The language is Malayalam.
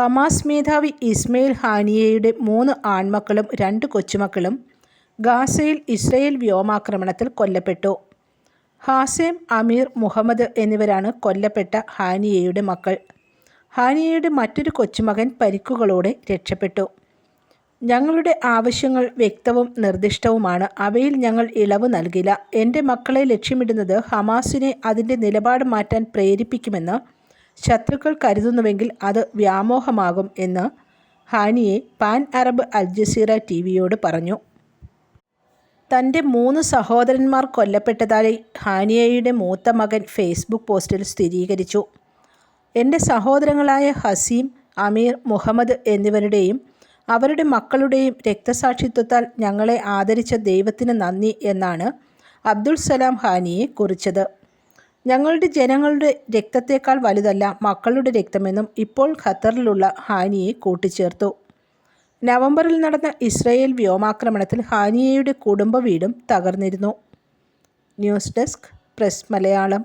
ഹമാസ് മേധാവി ഇസ്മയിൽ ഹാനിയയുടെ മൂന്ന് ആൺമക്കളും രണ്ട് കൊച്ചുമക്കളും ഗാസയിൽ ഇസ്രയേൽ വ്യോമാക്രമണത്തിൽ കൊല്ലപ്പെട്ടു. ഹാസേം അമീർ, മുഹമ്മദ് എന്നിവരാണ് കൊല്ലപ്പെട്ട ഹാനിയയുടെ മക്കൾ. ഹാനിയയുടെ മറ്റൊരു കൊച്ചുമകൻ പരിക്കുകളോടെ രക്ഷപ്പെട്ടു. "ഞങ്ങളുടെ ആവശ്യങ്ങൾ വ്യക്തവും നിർദ്ദിഷ്ടവുമാണ്. അവയിൽ ഞങ്ങൾ ഇളവ് നൽകില്ല. എന്റെ മക്കളെ ലക്ഷ്യമിടുന്നത് ഹമാസിനെ അതിന്റെ നിലപാട് മാറ്റാൻ പ്രേരിപ്പിക്കുമെന്ന് ശത്രുക്കൾ കരുതുന്നുവെങ്കിൽ അത് വ്യാമോഹമാകും" എന്ന് ഹാനിയെ പാൻ അറബ് അൽജസീറ ടിവിയോട് പറഞ്ഞു. തന്റെ മൂന്ന് സഹോദരന്മാർ കൊല്ലപ്പെട്ടതായി ഹാനിയയുടെ മൂത്ത മകൻ ഫേസ്ബുക്ക് പോസ്റ്റിൽ സ്ഥിരീകരിച്ചു. എന്റെ സഹോദരങ്ങളായ ഹസീം, അമീർ, മുഹമ്മദ് എന്നിവരുടെയും അവരുടെ മക്കളുടെയും രക്തസാക്ഷിത്വത്താൽ ഞങ്ങളെ ആദരിച്ച ദൈവത്തിന് നന്ദി" എന്നാണ് അബ്ദുൾ സലാം ഹാനിയെ കുറിച്ചത്. "ഞങ്ങളുടെ ജനങ്ങളുടെ രക്തത്തേക്കാൾ വലുതല്ല മക്കളുടെ രക്തമെന്നും ഇപ്പോൾ ഖത്തറിലുള്ള ഹാനിയെ കൂട്ടിച്ചേർത്തു. നവംബറിൽ നടന്ന ഇസ്രയേൽ വ്യോമാക്രമണത്തിൽ ഹാനിയയുടെ കുടുംബ വീടും തകർന്നിരുന്നു. News desk press Malayalam